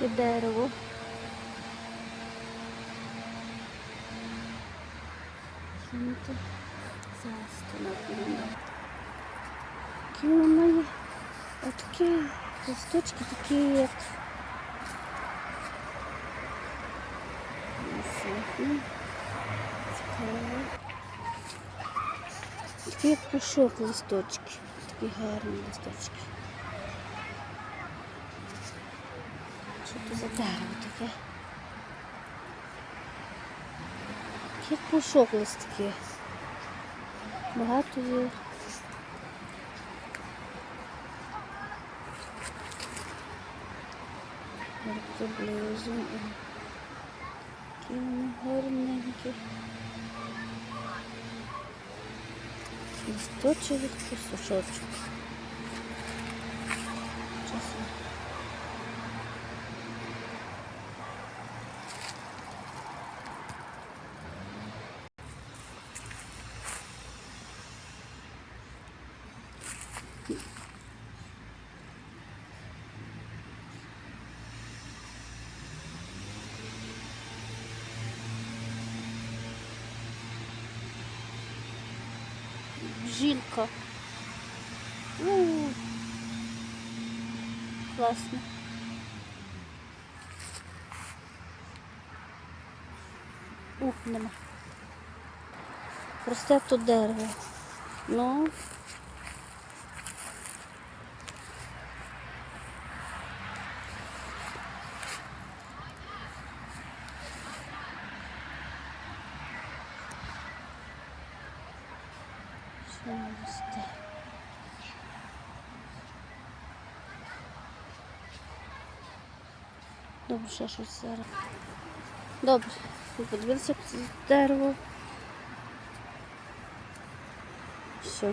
Таке дерево. Що воно є? Отакі листочки такі. Цікаво. Такі як пушок листочки. Такі гарні листочки. Що це за дерево таке? Такі як пушок листки. Багато є. Приблизу. Такі вони гарненькі. Листочок кусочок. Чесно. Бжілька. У, Класно. Ух, нема. Просте тут дерево. Ну. Що воно? Добре, ще щось зараз. Добре, подивилися дерево. Все.